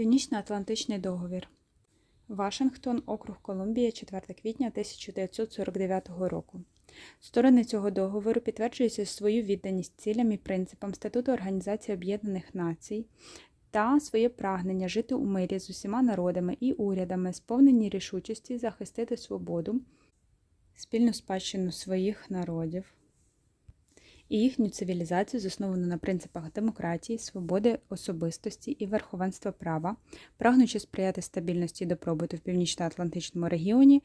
Північно-Атлантичний договір. Вашингтон, округ Колумбія, 4 квітня 1949 року. Сторони цього договору підтверджують свою відданість цілям і принципам Статуту Організації Об'єднаних Націй та своє прагнення жити у мирі з усіма народами і урядами, сповнені рішучості захистити свободу, спільну спадщину своїх народів і їхню цивілізацію, засновану на принципах демократії, свободи особистості і верховенства права, прагнучи сприяти стабільності і добробуту в північно-атлантичному регіоні,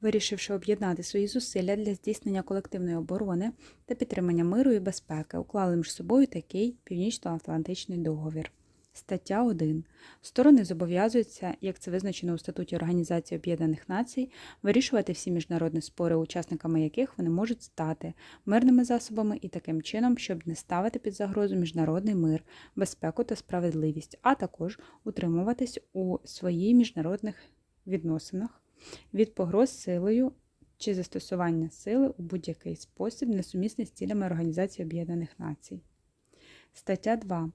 вирішивши об'єднати свої зусилля для здійснення колективної оборони та підтримання миру і безпеки, уклали між собою такий північно-атлантичний договір. Стаття 1. Сторони зобов'язуються, як це визначено у статуті Організації Об'єднаних Націй, вирішувати всі міжнародні спори, учасниками яких вони можуть стати мирними засобами і таким чином, щоб не ставити під загрозу міжнародний мир, безпеку та справедливість, а також утримуватись у своїх міжнародних відносинах від погроз силою чи застосування сили у будь-який спосіб, несумісний з цілями Організації Об'єднаних Націй. Стаття 2.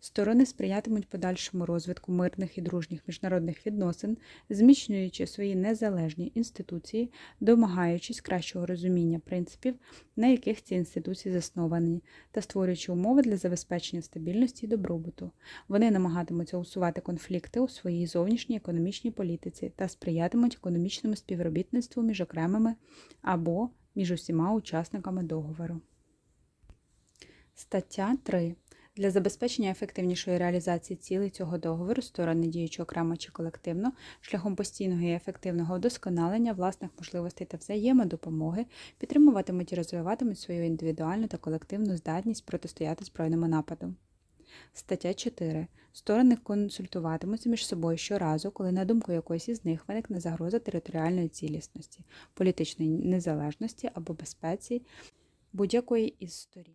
Сторони сприятимуть подальшому розвитку мирних і дружніх міжнародних відносин, зміцнюючи свої незалежні інституції, домагаючись кращого розуміння принципів, на яких ці інституції засновані, та створюючи умови для забезпечення стабільності і добробуту. Вони намагатимуться усувати конфлікти у своїй зовнішній економічній політиці та сприятимуть економічному співробітництву між окремими або між усіма учасниками договору. Стаття 3. Для забезпечення ефективнішої реалізації цілей цього договору сторони діючи окремо чи колективно, шляхом постійного і ефективного вдосконалення власних можливостей та взаємодопомоги підтримуватимуть і розвиватимуть свою індивідуальну та колективну здатність протистояти збройному нападу. Стаття 4. Сторони консультуватимуться між собою щоразу, коли на думку якоїсь із них виникне загроза територіальної цілісності, політичної незалежності або безпеці будь-якої із сторін.